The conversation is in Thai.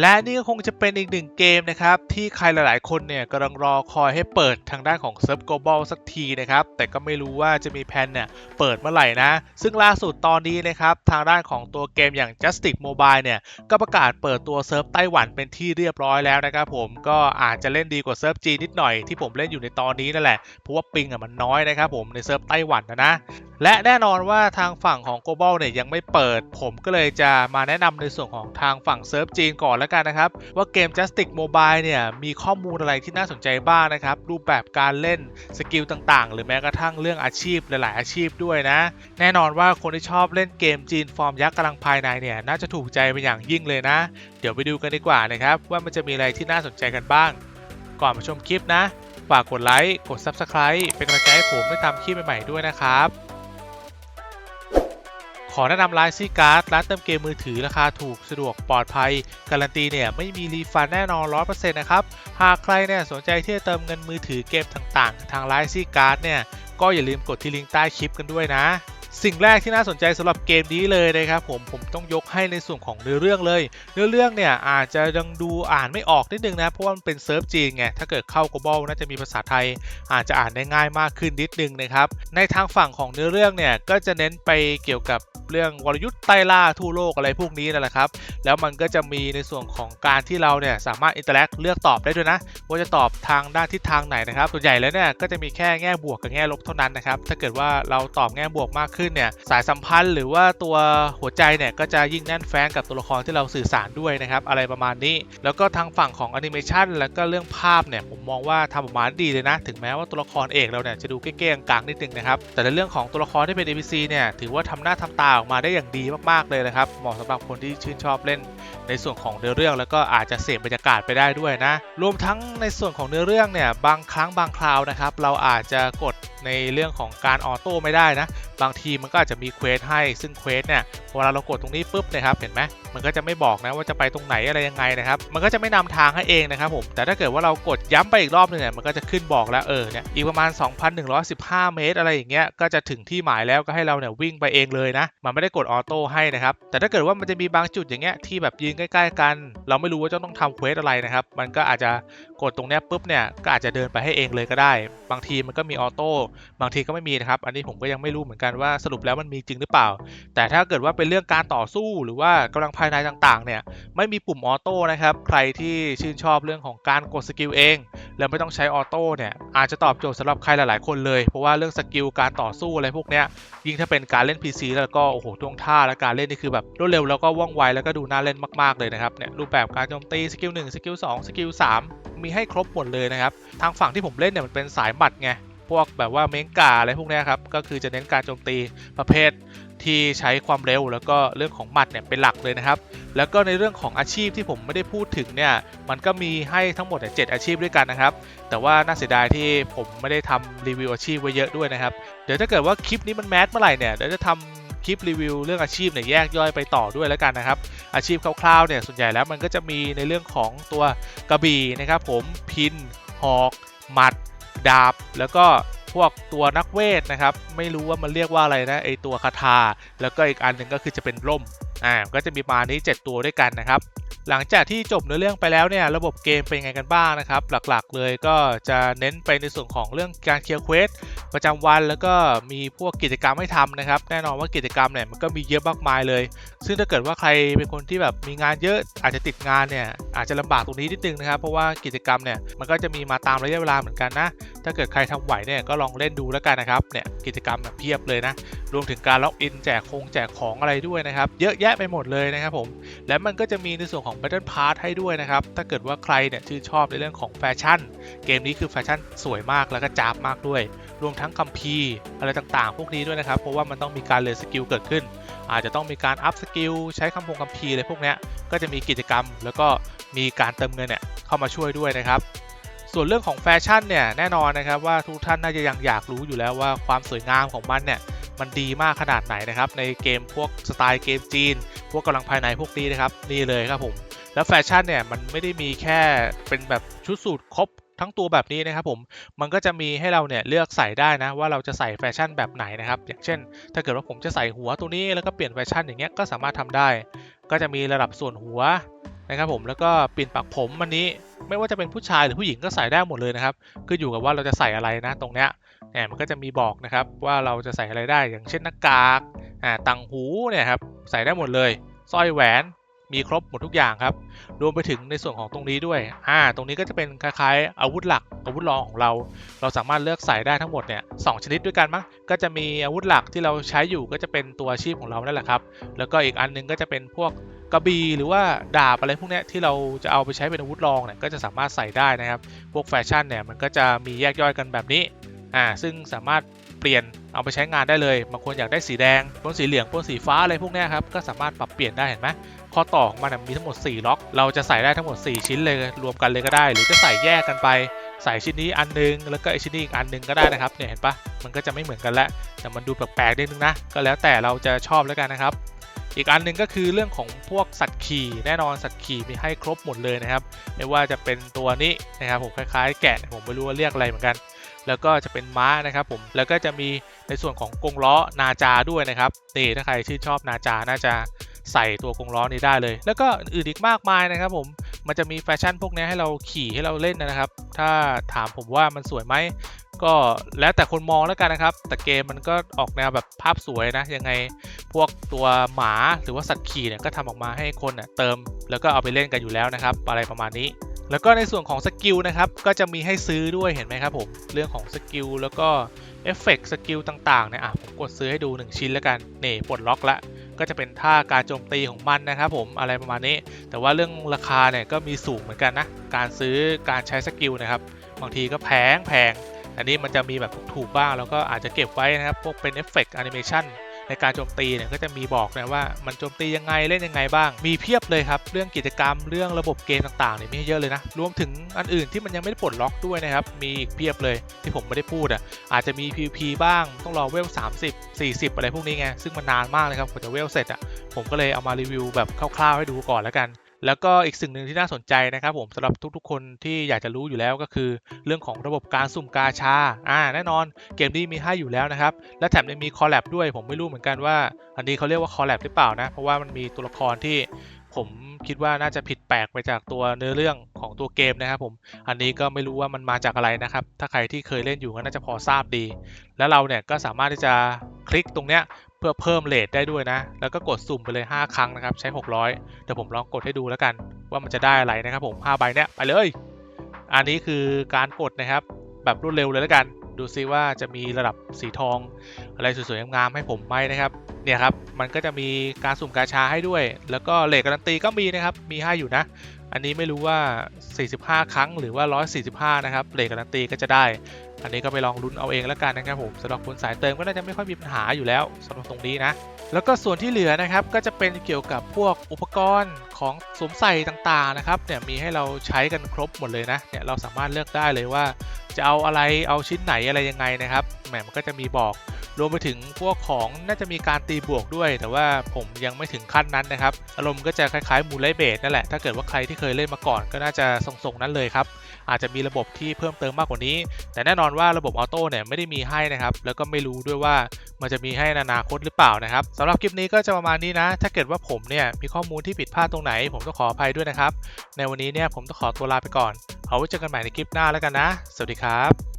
และนี่ก็คงจะเป็นอีกหนึ่งเกมนะครับ ที่ใครหลายๆ คนเนี่ยกำลังรอคอยให้เปิดทางด้านของเซิร์ฟ global สักทีนะครับ แต่ก็ไม่รู้ว่าจะมีแผนเนี่ยเปิดเมื่อไหร่นะ ซึ่งล่าสุดตอนนี้นะครับ ทางด้านของตัวเกมอย่าง Justice Mobile เนี่ย ก็ประกาศเปิดตัวเซิร์ฟไต้หวันเป็นที่เรียบร้อยแล้วนะครับผมก็อาจจะเล่นดีกว่าเซิร์ฟจีนนิดหน่อยที่ผมเล่นอยู่ในตอนนี้นั่นแหละเพราะว่าปิงอะมันน้อยนะครับผมในเซิร์ฟไต้หวันนะนะและแน่นอนว่าทางฝั่งของ global เนี่ยยังไม่เปิด ผมก็เลยจะมาแนะนำในส่วนของทางฝั่งเซิร์ฟจีนก่อนแล้วกันนะครับ ว่าเกม Justic Mobile เนี่ย มีข้อมูลอะไรที่น่าสนใจบ้างนะครับ รูปแบบการเล่นสกิลต่างๆ หรือแม้กระทั่งเรื่องอาชีพหลายๆ อาชีพด้วยนะ แน่นอนว่าคนที่ชอบเล่นเกมจีนฟอร์มยักษ์กำลังภายในเนี่ย น่าจะถูกใจเป็นอย่างยิ่งเลยนะ เดี๋ยวไปดูกันดีกว่านะครับ ว่ามันจะมีอะไรที่น่าสนใจกันบ้าง ก่อนมาชมคลิปนะฝากกดไลค์กด Subscribe เป็นกำลังใจให้ผมได้ทำคลิปใหม่ๆด้วยนะครับ ขอแนะนำร้านซีการ์ดร้านเติมเกมมือถือราคาถูกสะดวกปลอดภัย การันตีเนี่ยไม่มีรีฟันแน่นอน 100%นะครับ หากใครเนี่ยสนใจที่จะเติมเงินมือถือเกมต่างๆ ทางร้านซีการ์ดเนี่ยก็อย่าลืมกดที่ลิงก์ใต้คลิปกันด้วยนะ สิ่งแรกที่น่าสนใจสำหรับเกมนี้เลยนะครับผมผมต้องยกให้ในส่วนของเนื้อเรื่องเลย เนื้อเรื่องเนี่ยอาจจะยังดูอ่านไม่ออกนิดนึงนะเพราะว่ามันเป็นเซิร์ฟจีนไงถ้าเกิดเข้า global น่าจะมีภาษาไทย อาจจะอ่านได้ง่ายมากขึ้นนิดนึงนะครับในทางฝั่งของเนื้อเรื่องเนี่ยก็จะเน้นไปเกี่ยวกับเรื่องวรยุทธ์ไต้ล่าทั่วโลกอะไรพวกนี้นั่นแหละครับ แล้วมันก็จะมีในส่วนของการที่เราเนี่ยสามารถอินเตอร์แอคเลือกตอบได้ด้วยนะ ว่าจะตอบทางด้านทิศทางไหนนะครับส่วนใหญ่แล้วเนี่ยก็จะมีแค่แง่บวกกับแง่ลบเท่านั้นนะครับถ้าเกิดว่าเราตอบแง่บวกมากขึ้นเนี่ยสายสัมพันธ์หรือว่าตัวหัวใจเนี่ยก็จะยิ่งแน่นแฟ้นกับตัวละครที่เราสื่อสารด้วยนะครับอะไรประมาณนี้ แล้วก็ทางฝั่งของแอนิเมชันแล้วก็เรื่องภาพเนี่ยผมมองว่าทำออกมาดีเลยนะ ถึงแม้ว่าตัวละครเอกเราเนี่ยจะดูเก้งๆกลางนิดนึงนะครับแต่ในเรื่องของตัวละครที่เป็น NPC เนี่ยถือว่าทำหน้าทำตาออกมาได้อย่างดีมากๆเลยนะครับเหมาะสำหรับคนที่ชื่นชอบเล่น ในส่วนของเนื้อเรื่องแล้วก็อาจจะเสพบรรยากาศไปได้ด้วยนะ รวมทั้งในส่วนของเนื้อเรื่องเนี่ยบางครั้งบางคราวนะครับเราอาจจะกด ในเรื่องของการออโต้ไม่ได้นะ บางทีมันก็อาจจะมีเควสให้ซึ่งเควสเนี่ยเวลาเรากดตรงนี้ปุ๊บเนะครับเห็นไหมมันก็จะไม่บอกนะว่าจะไปตรงไหนอะไรยังไงนะครับมันก็จะไม่นำทางให้เองนะครับผมแต่ถ้าเกิดว่าเรากดย้ำไปอีกรอบหนึงเนี่ยมันก็จะขึ้นบอกแล้วเออเนี่ยอีกประมาณ 2,115 เมตร อะไรอย่างเงี้ยก็จะถึงที่หมายแล้วก็ให้เราเนี่ยวิ่งไปเองเลยนะ มันไม่ได้กดออโต้ให้นะครับแต่ถ้าเกิดว่ามันจะมีบางจุดอย่างเงี้ยที่แบบยืนใกล้ ๆ กัน เราไม่รู้ว่าจะต้องทำเควสอะไรนะครับมันก็อาจจะกดตรงเนี้ยปุ๊บเนี่ยก็อาจจะเดินไปให้เองเลยก็ได้ บางทีมันก็มีออโต้บางทีก็ไม่มีนะครับ อันนี้ผมก็ยังไม่รู้เหมือนกันว่าสรุปแล้วมันมีจริงหรือเปล่า แต่ถ้าเกิดว่าเป็นเรื่องการต่อสู้หรือว่ากำลังภายในต่างๆ เนี่ย ไม่มีปุ่มออโต้นะครับ ใครที่ชื่นชอบเรื่องของการกดสกิลเอง แล้วไม่ต้องใช้ออโต้เนี่ย อาจจะตอบโจทย์สำหรับใครหลายๆ คนเลย เพราะว่าเรื่องสกิลการต่อสู้อะไรพวกเนี้ย ยิ่งถ้าเป็นการเล่น PC แล้วก็โอ้โหท่วงท่าและการเล่นนี่คือแบบรวดเร็วแล้วก็ว่องไวแล้วก็ดูน่าเล่นมากๆเลยนะครับ เนี่ยรูปแบบการโจมตีสกิล1สกิล2สกิล3มีให้ครบหมดเลยนะครับ ทางฝั่งที่ผมเล่นเนี่ยมันเป็นสายหมัดไง พวกแบบว่าเมงกาอะไรพวกนี้ครับ ก็คือจะเน้นการโจมตีประเภทที่ใช้ความเร็วแล้วก็เรื่องของหมัดเนี่ยเป็นหลักเลยนะครับ แล้วก็ในเรื่องของอาชีพที่ผมไม่ได้พูดถึงเนี่ย มันก็มีให้ทั้งหมดเนี่ยเจ็ดอาชีพด้วยกันนะครับ แต่ว่าน่าเสียดายที่ผมไม่ได้ทำรีวิวอาชีพไว้เยอะด้วยนะครับ เดี๋ยวถ้าเกิดว่าคลิปนี้มันแมสเมื่อไหร่เนี่ยเดี๋ยวจะทำคลิปรีวิวเรื่องอาชีพเนี่ยแยกย่อยไปต่อด้วยแล้วกันนะครับ อาชีพคร่าวๆเนี่ยส่วนใหญ่แล้วมันก็จะมีในเรื่องของตัวกระบี่นะครับ ผมพินหอกหมัด ดาบ แล้วก็พวกตัวนักเวทนะครับ ไม่รู้ว่ามันเรียกว่าอะไรนะไอตัวคาถาแล้วก็อีกอันหนึ่งก็คือจะเป็นร่ม อ่าก็จะมีประมาณนี้ 7 ตัวด้วยกันนะครับ หลังจากที่จบเนื้อเรื่องไปแล้วเนี่ยระบบเกมเป็นไงกันบ้างนะครับ หลักๆเลยก็จะเน้นไปในส่วนของเรื่องการเคลียร์เควสประจำวันแล้วก็มีพวกกิจกรรมให้ทำนะครับ แน่นอนว่ากิจกรรมเนี่ยมันก็มีเยอะมากมายเลย ซึ่งถ้าเกิดว่าใครเป็นคนที่แบบมีงานเยอะอาจจะติดงานเนี่ยอาจจะลำบากตรงนี้นิดนึงนะครับ เพราะว่ากิจกรรมเนี่ยมันก็จะมีมาตามระยะเวลาเหมือนกันนะ ถ้าเกิดใครทำไหวเนี่ยก็ลองเล่นดูแล้วกันนะครับเนี่ยกิจกรรมแบบเพียบเลยนะรวมถึงการล็อกอินแจกคงแจกของอะไรด้วยนะครับ เยอะแยะไปหมดเลยนะครับผม และมันก็จะมีในส่วนของ Battle Pass ให้ด้วยนะครับ ถ้าเกิดว่าใครเนี่ยชื่นชอบในเรื่องของแฟชั่น เกมนี้คือแฟชั่นสวยมากแล้วก็จ้าบมากด้วย รวมทั้งคัมภีร์อะไรต่างๆ พวกนี้ด้วยนะครับ เพราะว่ามันต้องมีการเลนสกิลเกิดขึ้น อาจจะต้องมีการอัพสกิลใช้คำพงคัมภีร์อะไรพวกนี้ก็จะมีกิจกรรม แล้วก็มีการเติมเงินเนี่ยเข้ามาช่วยด้วยนะครับส่วนเรื่องของแฟชั่นเนี่ยแน่นอนนะครับว่าทุกท่านน่าจะยังอยากรู้อยู่แล้วว่าความสวยงามของมันเนี่ย มันดีมากขนาดไหนนะครับ ในเกมพวกสไตล์เกมจีน พวกกำลังภายในพวกนี้นะครับ นี่เลยครับผม แล้วแฟชั่นเนี่ยมันไม่ได้มีแค่เป็นแบบชุดสูทครบทั้งตัวแบบนี้นะครับผมมันก็จะมีให้เราเนี่ยเลือกใส่ได้นะว่าเราจะใส่แฟชั่นแบบไหนนะครับ อย่างเช่น ถ้าเกิดว่าผมจะใส่หัวตัวนี้แล้วก็เปลี่ยนแฟชั่นอย่างเงี้ยก็สามารถทำได้ ก็จะมีระดับส่วนหัว นะครับผมแล้วก็ปิ่นปักผมอันนี้ไม่ว่าจะเป็นผู้ชายหรือผู้หญิงก็ใส่ได้หมดเลยนะครับก็อยู่กับว่าเราจะใส่อะไรนะตรงเนี้ยเนี่ยมันก็จะมีบอกนะครับว่าเราจะใส่อะไรได้อย่างเช่นหน้ากากอ่าต่างหูเนี่ยครับใส่ได้หมดเลยสร้อยแหวนมีครบหมดทุกอย่างครับ รวมไปถึงในส่วนของตรงนี้ด้วย อ่า ตรงนี้ก็จะเป็นคล้ายๆอาวุธหลัก อาวุธรองของเรา เราสามารถเลือกใส่ได้ทั้งหมดเนี่ยสชนิดด้วยกันมั้ง ก็จะมีอาวุธหลักที่เราใช้อยู่ก็จะเป็นตัวอาชีพของเรานั่นแหละครับ แล้วก็อีกอันนึงก็จะเป็นพวก กระบี่หรือว่าดาบอะไรพวกนี้ที่เราจะเอาไปใช้เป็นอาวุธรองเนี่ยก็จะสามารถใส่ได้นะครับ พวกแฟชั่นเนี่ยมันก็จะมีแยกย่อยกันแบบนี้อ่าซึ่งสามารถเปลี่ยนเอาไปใช้งานได้เลยบางคนอยากได้สีแดงปนสีเหลืองปนสีฟ้าอะไรพวกนี้ครับก็สามารถปรับเปลี่ยนได้เห็นไหมข้อต่อของมันมีทั้งหมด 4 ล็อก เราจะใส่ได้ทั้งหมด 4 ชิ้นเลยรวมกันเลยก็ได้ หรือจะใส่แยกกันไป ใส่ชิ้นนี้อันนึง แล้วก็ไอชิ้นนี้อีกอันนึงก็ได้นะครับเนี่ยเห็นปะมันก็จะไม่เหมือนกันแล้วแต่มันดูแปลกๆนิดนึงนะก็แล้วแต่เราจะชอบแล้วกันนะครับ อีกอันหนึ่งก็คือเรื่องของพวกสัตว์ขี่แน่นอนสัตว์ขี่มีให้ครบหมดเลยนะครับ ไม่ว่าจะเป็นตัวนี้นะครับผมคล้ายๆ แกะผมไม่รู้ว่าเรียกอะไรเหมือนกัน แล้วก็จะเป็นม้านะครับผมแล้วก็จะมีในส่วนของกรงล้อนาจาด้วยนะครับนี่ถ้าใครชื่นชอบนาจาน่าจะใส่ตัวกรงล้อนี้ได้เลย แล้วก็อื่นอีกมากมายนะครับผมมันจะมีแฟชั่นพวกนี้ให้เราขี่ให้เราเล่นนะครับ ถ้าถามผมว่ามันสวยไหม ก็แล้วแต่คนมองแล้วกันนะครับ แต่เกมมันก็ออกแนวแบบภาพสวยนะ ยังไงพวกตัวหมาหรือว่าสัตว์ขี่เนี่ยก็ทำออกมาให้คนเน่ยเติม แล้วก็เอาไปเล่นกันอยู่แล้วนะครับ อะไรประมาณนี้ แล้วก็ในส่วนของสกิลนะครับ ก็จะมีให้ซื้อด้วยเห็นไหมครับผม เรื่องของสกิลแล้วก็เอฟเฟกต์สกิลต่างๆเนี่ยอะผมกดซื้อให้ดู 1 ชิ้นแล้วกันนี่ปลดล็อกละก็จะเป็นท่าการโจมตีของมันนะครับผมอะไรประมาณนี้ แต่ว่าเรื่องราคาเนี่ยก็มีสูงเหมือนกันนะ การซื้อการใช้สกิลนะครับบางทีก็แพงแพง อันนี้มันจะมีแบบถูกๆบ้าง แล้วก็อาจจะเก็บไว้นะครับ พวกเป็นเอฟเฟกต์แอนิเมชันในการโจมตีเนี่ยก็จะมีบอกนะว่ามันโจมตียังไงเล่นยังไงบ้าง มีเพียบเลยครับ เรื่องกิจกรรมเรื่องระบบเกมต่างๆเนี่ยมีเยอะเลยนะ รวมถึงอันอื่นที่มันยังไม่ได้ปลดล็อกด้วยนะครับ มีอีกเพียบเลยที่ผมไม่ได้พูดอะอาจจะมี PVP บ้างต้องรอเวล 30 40 อะไรพวกนี้ไงซึ่งมันนานมากเลยครับกว่าจะเวลเสร็จอะผมก็เลยเอามารีวิวแบบคร่าวๆให้ดูก่อนแล้วกัน แล้วก็อีกสิ่งหนึ่งที่น่าสนใจนะครับผมสำหรับทุกๆ คนที่อยากจะรู้อยู่แล้วก็คือ เรื่องของระบบการสุ่มกาชาอ่าแน่นอนเกมนี้มีให้อยู่แล้วนะครับ และแถมยังมีคอลแลบด้วย ผมไม่รู้เหมือนกันว่า อันนี้เขาเรียกว่าคอลแลบหรือเปล่านะ เพราะว่ามันมีตัวละครที่ผมคิดว่าน่าจะผิดแปลกไปจากตัวเนื้อเรื่องของตัวเกมนะครับผม อันนี้ก็ไม่รู้ว่ามันมาจากอะไรนะครับ ถ้าใครที่เคยเล่นอยู่ก็น่าจะพอทราบดี แล้วเราเนี่ยก็สามารถที่จะคลิกตรงเนี้ย พื่อเพิ่มเลทได้ด้วยนะ แล้วก็กดสุ่มไปเลย 5 ครั้งนะครับ ใช้ 600 เดี๋ยวผมลองกดให้ดูแล้วกัน ว่ามันจะได้อะไรนะครับผม5ใบเนี้ยไปเลย อันนี้คือการกดนะครับ แบบรวดเร็วเลยแล้วกัน ดูซิว่าจะมีระดับสีทองอะไรสวยๆงามๆให้ผมไหมนะครับเนี่ยครับมันก็จะมีการสุ่มกาชาให้ด้วย แล้วก็เลทการันตีก็มีนะครับมีให้อยู่นะ อันนี้ไม่รู้ว่า 45 ครั้งหรือว่า 145 นะครับเลทการันตีก็จะได้ อันนี้ก็ไปลองลุ้นเอาเองแล้วกันนะครับผมสำหรับคนสายเติมก็น่าจะไม่ค่อยมีปัญหาอยู่แล้วสำหรับตรงนี้นะแล้วก็ส่วนที่เหลือนะครับก็จะเป็นเกี่ยวกับพวกอุปกรณ์ของสวมใส่ต่างๆนะครับเนี่ยมีให้เราใช้กันครบหมดเลยนะเนี่ยเราสามารถเลือกได้เลยว่า จะเอาอะไรเอาชิ้นไหนอะไรยังไงนะครับแหมมันก็จะมีบอกรวมไปถึงพวกของน่าจะมีการตีบวกด้วย แต่ว่าผมยังไม่ถึงขั้นนั้นนะครับ อารมณ์ก็จะคล้ายๆมูลไลเบสนั่นแหละ ถ้าเกิดว่าใครที่เคยเล่นมาก่อนก็น่าจะทรงๆนั้นเลยครับ อาจจะมีระบบที่เพิ่มเติมมากกว่านี้ แต่แน่นอนว่าระบบออโต้เนี่ยไม่ได้มีให้นะครับ แล้วก็ไม่รู้ด้วยว่ามันจะมีให้นอนาคตหรือเปล่านะครับสำหรับคลิปนี้ก็จะประมาณนี้นะ ถ้าเกิดว่าผมเนี่ยมีข้อมูลที่ผิดพลาดตรงไหน ผมต้องขออภัยด้วยนะครับ ในวันนี้เนี่ยผมต้องขอตัวลาไปก่อน เอาไว้เจอกันใหม่ในคลิปหน้าแล้วกันนะ สวัสดีครับ